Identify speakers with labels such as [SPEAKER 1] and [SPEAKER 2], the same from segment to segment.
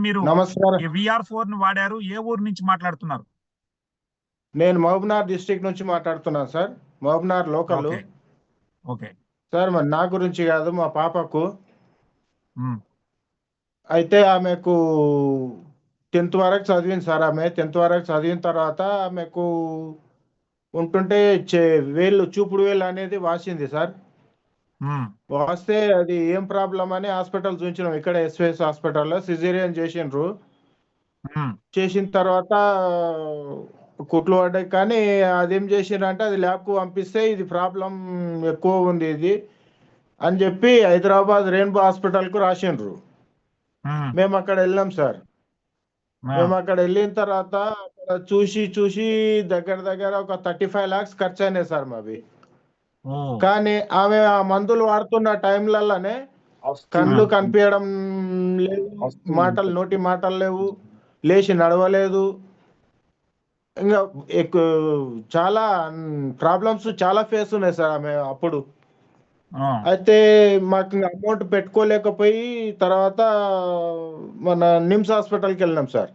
[SPEAKER 1] మీరు
[SPEAKER 2] నమస్కారం.
[SPEAKER 1] విఆర్ ఫోర్ని వాడారు? ఏ ఊరు నుంచి మాట్లాడుతున్నారు?
[SPEAKER 2] నేను మహబూబ్నార్ డిస్ట్రిక్ట్ నుంచి మాట్లాడుతున్నాను sir. Mahabubnagar local.
[SPEAKER 1] Okay.
[SPEAKER 2] Sir మరి నా గురించి కాదు మా పాపకు. అయితే ఆమెకు టెన్త్ వరకు చదివింది సార్ ఆమె. టెన్త్ వరకు చదివిన తర్వాత ఆమెకు ఉంటుంటే చే- వేలు చూపుడు వేలు అనేది వాసింది సార్. వస్తే అది ఏం ప్రాబ్లం అని హాస్పిటల్ చూపించినాం. ఇక్కడ ఎస్విఎస్ హాస్పిటల్లో సిజేరియన్ చేసిండ్రు.
[SPEAKER 1] ఉమ్,
[SPEAKER 2] చేసిన తర్వాత కుట్లు పడ్డాయి. కానీ అదేం చేసిండ్రంటే అది ల్యాబ్కు పంపిస్తే ఇది ప్రాబ్లం ఎక్కువ ఉంది ఇది అని చెప్పి హైదరాబాద్ రెయిన్బో హాస్పిటల్కు రాసిండ్రు.
[SPEAKER 1] ఉమ్,
[SPEAKER 2] మేము అక్కడ వెళ్ళాం సార్. మేము అక్కడ వెళ్ళిన తర్వాత చూసి చూసి దగ్గర దగ్గర ఒక థర్టీ ఫైవ్ లాక్స్ ఖర్చు అయినాయి సార్ మావి. కానీ ఆమె ఆ మందులు వాడుతున్న టైంలలోనే కళ్ళు. కనిపించడం లేదు మాటలు నోటి మాటలు లేవు లేచి నడవలేదు. ఇంకా ఎక్కువ చాలా ప్రాబ్లమ్స్ చాలా ఫేస్ ఉన్నాయి సార్ ఆమె అప్పుడు.
[SPEAKER 1] ఆ,
[SPEAKER 2] అయితే మాకు అమౌంట్ పెట్టుకోలేకపోయి తర్వాత మన నిమ్స్ హాస్పిటల్కి వెళ్ళినాం సార్.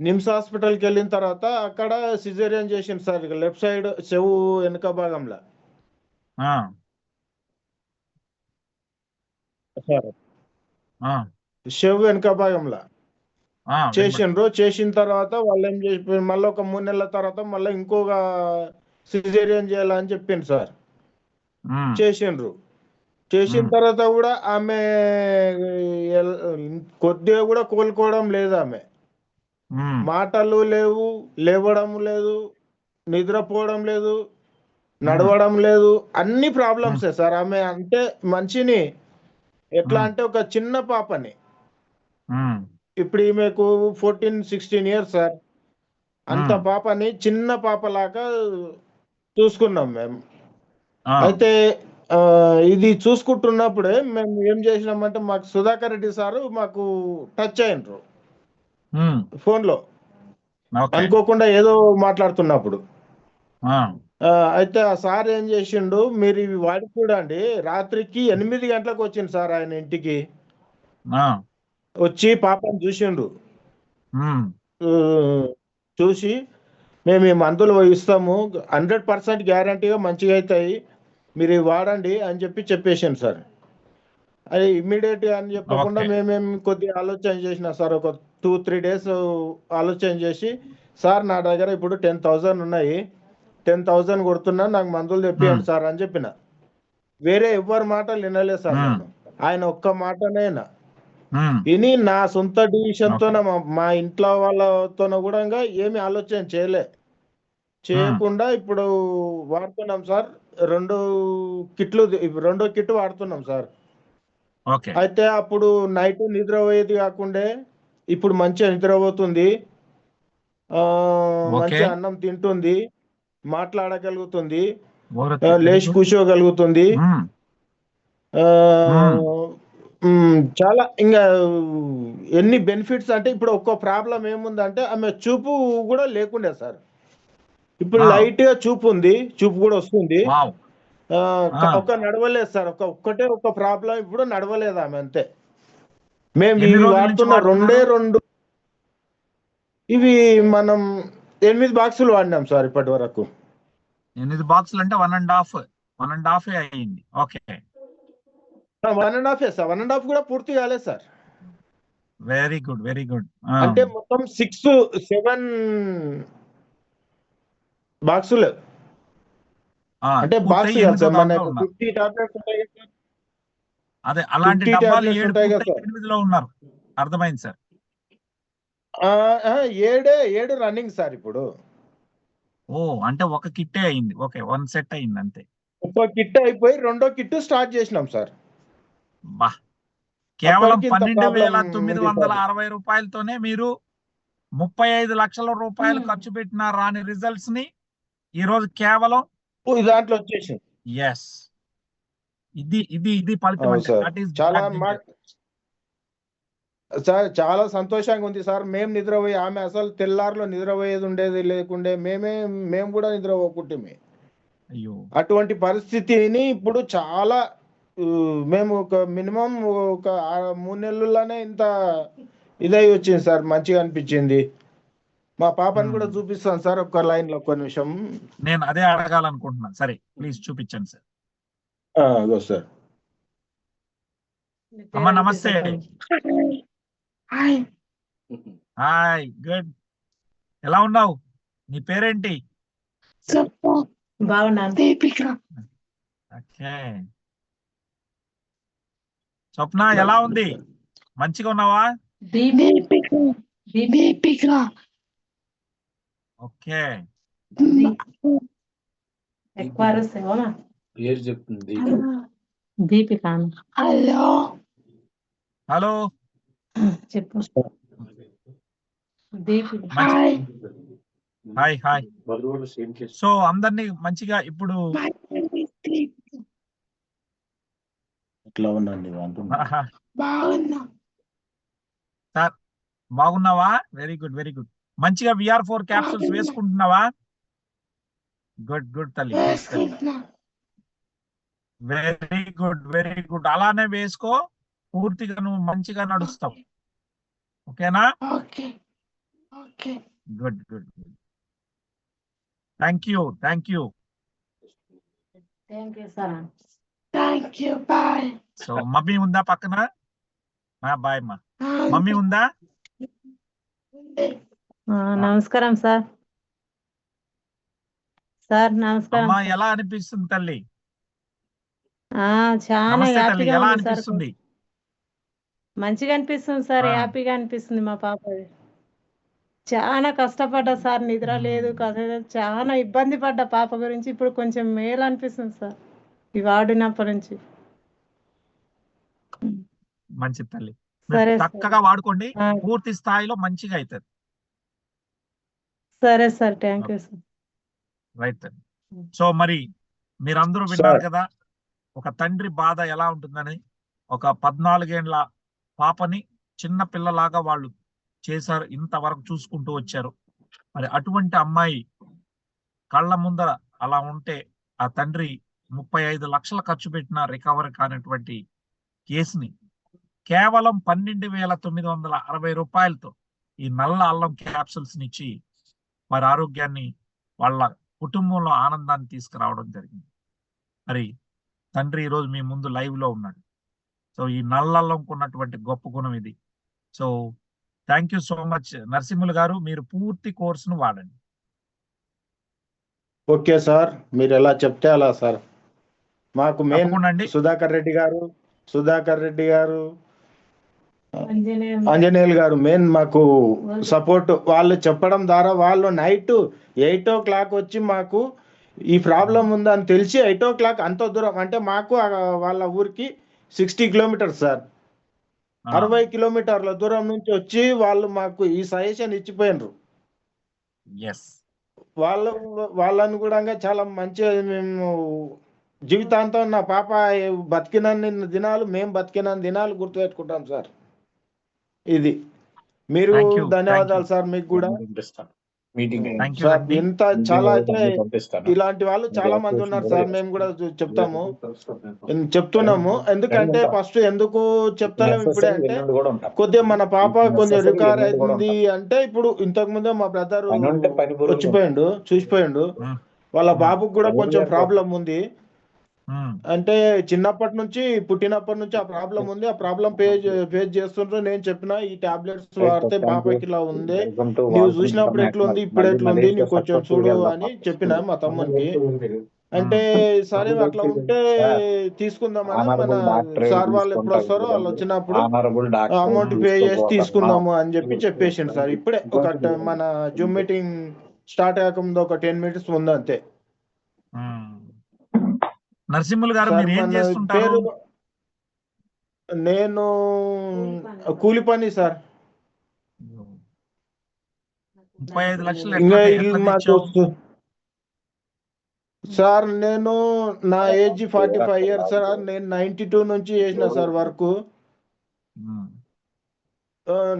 [SPEAKER 2] నిమ్స్ హాస్పిటల్కి వెళ్ళిన తర్వాత అక్కడ సిజేరియన్ చేసింది సార్ లెఫ్ట్ సైడ్ చెవు వెనుక భాగంలో. సార్. చెవు వెనుక భాగంలో. చేసిండ్రు. చేసిన తర్వాత వాళ్ళు ఏం చేసి మళ్ళీ ఒక మూడు నెలల తర్వాత మళ్ళీ ఇంకొక సిజేరియన్ చేయాలని చెప్పింది సార్. చేసిండ్రు. చేసిన. తర్వాత కూడా ఆమె కొద్దిగా కూడా కోలుకోవడం లేదు ఆమె. మాటలు లేవు లేవడం లేదు నిద్రపోవడం లేదు నడవడం లేదు అన్ని ప్రాబ్లమ్సే సార్. ఆమె అంటే మనిషిని ఎట్లా. అంటే ఒక చిన్న పాపని. ఇప్పుడు ఈమెకు ఫోర్టీన్ సిక్స్టీన్ ఇయర్స్ సార్. అంత. పాపని చిన్న పాపలాగా చూసుకున్నాం మేము. అయితే ఇది చూసుకుంటున్నప్పుడే మేము ఏం చేసినామంటే మాకు సుధాకర్ రెడ్డి సారు మాకు టచ్ అయినరు. ఫోన్లో.
[SPEAKER 1] ఓకే.
[SPEAKER 2] అనుకోకుండా ఏదో మాట్లాడుతున్నప్పుడు. అయితే ఆ సార్ ఏం చేసిండు మీరు ఇవి వాడి చూడండి రాత్రికి ఎనిమిది గంటలకు వచ్చింది సార్ ఆయన ఇంటికి. వచ్చి పాపని చూసిండు. చూసి మేము ఈ మందులు ఇస్తాము హండ్రెడ్ పర్సెంట్ గ్యారంటీగా మంచిగా అవుతాయి మీరు ఇవి వాడండి అని చెప్పి చెప్పేసాను సార్. అది ఇమ్మీడియట్ అని చెప్పకుండా. మేమేం కొద్దిగా ఆలోచన చేసిన సార్ ఒక టూ త్రీ డేస్ ఆలోచన చేసి సార్ నా దగ్గర ఇప్పుడు టెన్ థౌజండ్ ఉన్నాయి. టెన్ థౌజండ్ కొడుతున్నా నాకు మందులు తెప్పియండి. సార్ అని చెప్పిన. వేరే ఎవ్వరి మాటలు వినలేదు సార్ ఆయన ఒక్క మాటనే విన్నా.
[SPEAKER 1] ఉమ్,
[SPEAKER 2] విని నా సొంత డిసిషన్ తోన మా ఇంట్లో వాళ్ళతోన కూడా ఏమి ఆలోచన చేయలే. చేయకుండా ఇప్పుడు వాడుతున్నాం సార్. రెండు కిట్లు రెండో కిట్ వాడుతున్నాం సార్. అయితే అప్పుడు నైట్ నిద్ర పోయేది కాకుండే ఇప్పుడు మంచిగా నిద్రపోతుంది. ఆ, మంచిగా అన్నం తింటుంది. మాట్లాడగలుగుతుంది. లేచి కూర్చోగలుగుతుంది. చాలా ఇంకా ఎన్ని బెనిఫిట్స్ అంటే ఇప్పుడు ఒక్కో ప్రాబ్లం ఏముందంటే ఆమె చూపు కూడా లేకుండే సార్. ఇప్పుడు. లైట్గా చూపు ఉంది. చూపు కూడా వస్తుంది.
[SPEAKER 1] వావ్.
[SPEAKER 2] ఆ, క-. ఒక్క నడవలేదు సార్. ఒక ఒక్కటే ఒక ప్రాబ్లం ఇప్పుడు నడవలేదు ఆమె అంతే. మేము ఇవి వాడుతున్న? రెండే రెండు ఇవి మనం ఎనిమిది బాక్సులు వాడినాం సార్ ఇప్పటి వరకు.
[SPEAKER 1] ఎనిమిది బాక్సులు అంటే one and half one and half అయ్యింది. Okay.
[SPEAKER 2] One and half sir one and half కూడా పూర్తి కాలేదు sir.
[SPEAKER 1] Very good very good.
[SPEAKER 2] అంటే మొత్తం సిక్స్ సెవెన్ బాక్సులు. అంటే బాక్స్ ఫిఫ్టీ టాబ్లెట్స్ ఉంటాయి.
[SPEAKER 1] అదే అలాంటి
[SPEAKER 2] 50
[SPEAKER 1] డబ్బాలు ఏడు. ఎనిమిదిలో ఉన్నారు. అర్థమైంది సార్?
[SPEAKER 2] ఏడే ఏడు రన్నింగ్ సార్ ఇప్పుడు.
[SPEAKER 1] ఓ అంటే ఒక కిట్టే అయింది. ఓకే వన్ సెట్ అయింది అంతే.
[SPEAKER 2] ఒక కిట్ అయిపోయి రెండో కిట్ స్టార్ట్ చేసినాం సార్.
[SPEAKER 1] బా. కేవలం పన్నెండు వేల తొమ్మిది వందల. అరవై రూపాయలతోనే మీరు ముప్పై ఐదు లక్షల రూపాయలు. ఖర్చు పెట్టిన రాని రిజల్ట్స్ని ఈ రోజు కేవలం
[SPEAKER 2] దాంట్లో వచ్చేసింది.
[SPEAKER 1] ఎస్ ఇది ఇది ఇది ఫలితం
[SPEAKER 2] చాలా సార్ చాలా సంతోషంగా ఉంది సార్. మేము నిద్రపోయి ఆమె అసలు తెల్లారులో నిద్రపోయేది ఉండేది లేకుండే మేమే మేము కూడా నిద్రపోకుంటే
[SPEAKER 1] అయ్యో.
[SPEAKER 2] అటువంటి పరిస్థితిని ఇప్పుడు చాలా మేము ఒక మినిమం ఒక మూడు నెలల్లోనే ఇంత ఇదై వచ్చింది సార్. మంచిగా అనిపించింది. మా పాపని కూడా. చూపిస్తాను సార్ ఒక్క లైన్లో ఒక్క నిమిషం.
[SPEAKER 1] నేను అదే అడగాలనుకుంటున్నాను. సరే ప్లీజ్ చూపించండి సార్.
[SPEAKER 2] సార్.
[SPEAKER 1] అమ్మ నమస్తే. హాయ్. గుడ్. ఎలా ఉన్నావు? నీ పేరేంటి?
[SPEAKER 3] బాగున్నాను
[SPEAKER 1] ఓకే. స్వప్న ఎలా ఉంది? మంచిగా ఉన్నావా? ఓకే.
[SPEAKER 3] ఎక్కువ అరుస్తావా
[SPEAKER 4] పేరు చెప్తుంది
[SPEAKER 3] దీపిక
[SPEAKER 1] హలో.
[SPEAKER 3] చెప్పు. దీపిక.
[SPEAKER 1] Hi hi. సో అందరినీ మంచిగా ఇప్పుడు
[SPEAKER 2] ఉండండి.
[SPEAKER 1] సార్ బాగున్నావా? వెరీ గుడ్ వెరీ గుడ్ మంచిగా విఆర్ ఫోర్ క్యాప్సూల్స్ వేసుకుంటున్నావా? గుడ్ గుడ్ తల్లి వెరీ గుడ్ వెరీ గుడ్ అలానే వేసుకో. పూర్తిగా నువ్వు మంచిగా నడుస్తావు. ఓకేనా? Good good good thank you thank you
[SPEAKER 3] thank you sir
[SPEAKER 1] so mummy ఉందా పక్కన? బాయ్ మా మమ్మీ ఉందా?
[SPEAKER 3] నమస్కారం సార్ సార్ నమస్కారం.
[SPEAKER 1] ఎలా అనిపిస్తుంది తల్లి?
[SPEAKER 3] ఆ, చాలా
[SPEAKER 1] నమస్తే తల్లి
[SPEAKER 3] హ్యాపీగా
[SPEAKER 1] ఎలా
[SPEAKER 3] ఉంది సార్.
[SPEAKER 1] అనిపిస్తుంది?
[SPEAKER 3] మంచిగా అనిపిస్తుంది సార్
[SPEAKER 1] ఆ.
[SPEAKER 3] హ్యాపీగా అనిపిస్తుంది మా పాప. చాలా కష్టపడ్డా సార్ నిద్ర లేదు లేదు. చాలా ఇబ్బంది పడ్డా పాప గురించి ఇప్పుడు కొంచెం మేలు అనిపిస్తుంది సార్ ఇవి వాడినప్పటి నుంచి.
[SPEAKER 1] మంచి తల్లి. మీరు
[SPEAKER 3] సరే సార్.
[SPEAKER 1] చక్కగా వాడుకోండి
[SPEAKER 3] ఆ,
[SPEAKER 1] పూర్తి స్థాయిలో మంచిగా అవుతుంది
[SPEAKER 3] సరే sir thank you sir.
[SPEAKER 1] Right. So మరి మీరందరూ విన్నారు
[SPEAKER 2] సార్.
[SPEAKER 1] కదా ఒక తండ్రి బాధ ఎలా ఉంటుందని ఒక పద్నాలుగేండ్ల పాపని చిన్న పిల్లలాగా వాళ్ళు చేశారు ఇంతవరకు చూసుకుంటూ వచ్చారు. మరి అటువంటి అమ్మాయి కళ్ళ ముందర అలా ఉంటే ఆ తండ్రి ముప్పై ఐదు లక్షలు ఖర్చు పెట్టిన రికవరీ కానటువంటి కేసుని కేవలం పన్నెండు వేల తొమ్మిది వందల అరవై రూపాయలతో ఈ నల్ల అల్లం క్యాప్సుల్స్ ఇచ్చి వారి ఆరోగ్యాన్ని వాళ్ళ కుటుంబంలో ఆనందాన్ని తీసుకురావడం జరిగింది. మరి తండ్రి ఈరోజు మీ ముందు లైవ్లో ఉన్నాడు. సో ఈ నల్లల్లంకు ఉన్నటువంటి గొప్ప గుణం ఇది. So thank you so much Narasimhulu గారు. మీరు పూర్తి కోర్సును వాడండి.
[SPEAKER 2] Okay sir. మీరు ఎలా చెప్తే అలా సార్. మాకు
[SPEAKER 1] అండి.
[SPEAKER 2] సుధాకర్ రెడ్డి గారు సుధాకర్ రెడ్డి గారు
[SPEAKER 3] ఆంజనేయం
[SPEAKER 2] ఆంజనేయులు గారు మెయిన్ మాకు సపోర్ట్ వాళ్ళు చెప్పడం ద్వారా వాళ్ళు నైట్ ఎయిట్ ఓ క్లాక్ వచ్చి మాకు ఈ ప్రాబ్లం ఉందని తెలిసి ఎయిట్ ఓ క్లాక్ అంత దూరం. అంటే మాకు వాళ్ళ ఊరికి సిక్స్టీ కిలోమీటర్స్ సార్. అరవై కిలోమీటర్ల దూరం నుంచి వచ్చి వాళ్ళు మాకు ఈ సజెషన్ ఇచ్చిపోయినరు.
[SPEAKER 1] Yes.
[SPEAKER 2] వాళ్ళ వాళ్ళని కూడా చాలా మంచిగా మేము జీవితాంతం నా పాప బతికినన్ని దినాలు మేము బతికినన్ని దినాలు గుర్తుపెట్టుకుంటాం సార్. ఇది. మీరు ధన్యవాదాలు. సార్ మీకు కూడా.
[SPEAKER 4] Meeting
[SPEAKER 2] sir. ఇంత చాలా అయితే ఇలాంటి వాళ్ళు చాలా మంది ఉన్నారు సార్ మేము కూడా చూ- చెప్తాము. చెప్తున్నాము. ఎందుకంటే ఫస్ట్ ఎందుకు చెప్తలేము ఇప్పుడే అంటే కొద్దిగా మన పాప కొంచెం
[SPEAKER 4] కూడా
[SPEAKER 2] అయింది అంటే ఇప్పుడు ఇంతకు ముందే మా బ్రదర్ వచ్చిపోయిండు చూసిపోయిండు. వాళ్ళ. బాబుకు కూడా కొంచెం ప్రాబ్లం ఉంది. అంటే చిన్నప్పటి నుంచి పుట్టినప్పటి నుంచి ఆ ప్రాబ్లం ఉంది. ఆ ప్రాబ్లం ఫేస్ ఫేస్ చేస్తుండ్రు. నేను చెప్పిన ఈ టాబ్లెట్స్ వాడితే పాపకి ఇలా ఉంది. నువ్వు చూసినప్పుడు ఎట్లుంది ఇప్పుడు ఎట్లుంది నీకు కొంచెం చూడు అని చెప్పిన మా తమ్మునికి అంటే సరే అట్లా ఉంటే తీసుకుందామని మన సార్ వాళ్ళు ఎప్పుడు వస్తారో వాళ్ళు వచ్చినప్పుడు అమౌంట్ పే చేసి తీసుకుందాము అని చెప్పి చెప్పేసిండు సార్. ఇప్పుడే ఒక మన జూమ్ మీటింగ్ స్టార్ట్ అయ్యకముందు ఒక టెన్ మినిట్స్ ముందు అంతే.
[SPEAKER 1] ఉమ్. నరసింహులు గారు మీరు ఏం చేస్తుంటారు?
[SPEAKER 2] నేను కూలి పని సార్.
[SPEAKER 1] ముప్పై ఐదు లక్షలు?
[SPEAKER 2] సార్ నేను నా age forty five years sir నేను నైన్టీ టూ నుంచి చేసిన సార్ వర్క్.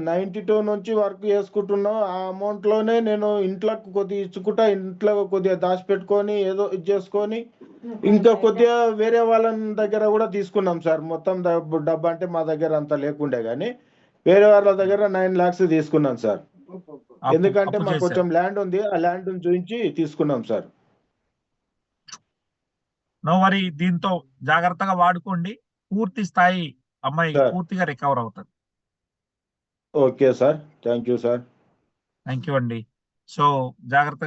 [SPEAKER 2] నైన్టీ టూ నుంచి వర్క్ చేసుకుంటున్నాం. ఆ అమౌంట్లోనే నేను ఇంట్లో కొద్దిగా ఇచ్చుకుంటా ఇంట్లో కొద్దిగా దాచిపెట్టుకొని ఏదో ఇది చేసుకొని ఇంకా కొద్దిగా వేరే వాళ్ళ దగ్గర కూడా తీసుకున్నాం సార్. మొత్తం డబ్బు అంటే మా దగ్గర అంత లేకుండే కానీ వేరే వాళ్ళ దగ్గర నైన్ లాక్స్ తీసుకున్నాం సార్. ఎందుకంటే మాకు. కొంచెం ల్యాండ్ ఉంది ఆ ల్యాండ్ చూపించి తీసుకున్నాం సార్.
[SPEAKER 1] నో వరీ దీంతో జాగ్రత్తగా వాడుకోండి. పూర్తి స్థాయి అమ్మాయి. పూర్తిగా రికవర్ అవుతుంది
[SPEAKER 2] okay sir. Thank you sir.
[SPEAKER 1] Thank you అండి. సో జాగ్రత్తగా